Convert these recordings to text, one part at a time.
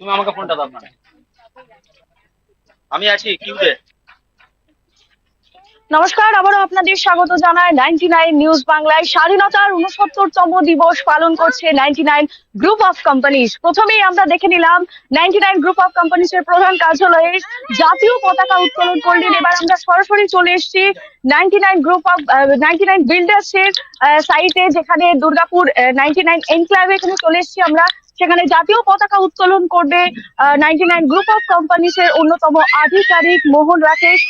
তুমি আমাকে ফোনটা দাও না আমি আছি কিউতে নমস্কার, আবারও আপনাদের স্বাগত জানায় নাইনটি নাইন নিউজ বাংলায় স্বাধীনতার উনসত্তরতম দিবস পালন করছে ninety nine group of companies প্রথমেই আমরা দেখে নিলাম ninety nine group of companies এর প্রধান কার্যালয়ে জাতীয় পতাকা উত্তোলন করলেন। এবার আমরা সরাসরি চলে এসেছি ninety nine group of ninety nine builders এর সাইটে যেখানে দুর্গাপুর নাইনটি নাইন এনক্লাভে এখানে চলে এসেছি আমরা। সেখানে জাতীয় পতাকা উত্তোলন করবে ninety nine group of companies এর অন্যতম আধিকারিক মোহন রাকেশ।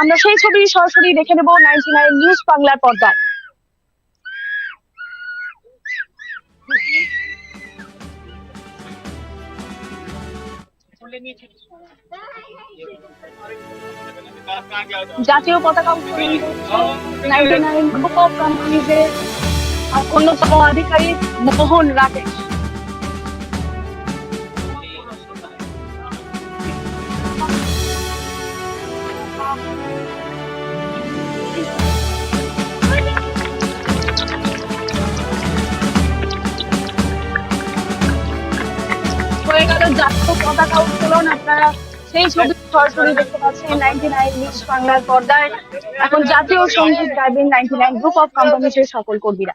আমরা সেই ছবি সরাসরি দেখে নেব নাইনটি নাইন নিউজ বাংলার পর্দায়। জাতীয় পতাকা নাইনটি অন্যতম আধিকারিক মোহন রাকেশ। হয়ে গেল জাতীয় পতাকা উত্তোলন। আপনারা সেই ছবি সরাসরি দেখতে পাচ্ছেন নাইনটি নাইন নিউজ বাংলার পর্দায়। এখন জাতীয় সংগীত গাইবেন নাইনটি নাইন গ্রুপ অফ কোম্পানিজের সকল কর্মীরা।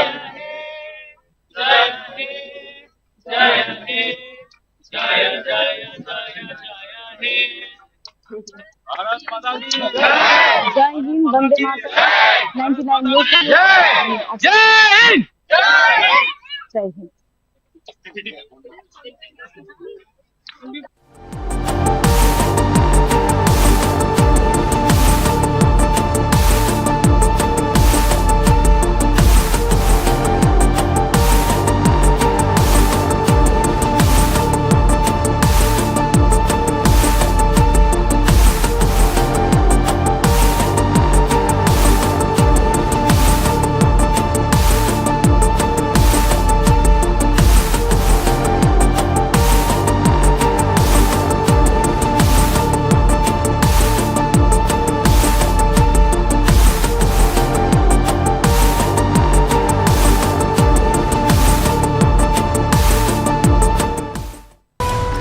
जय हिंद वंदे मातरम 99 न्यूज़ जय हिंद जय हिंद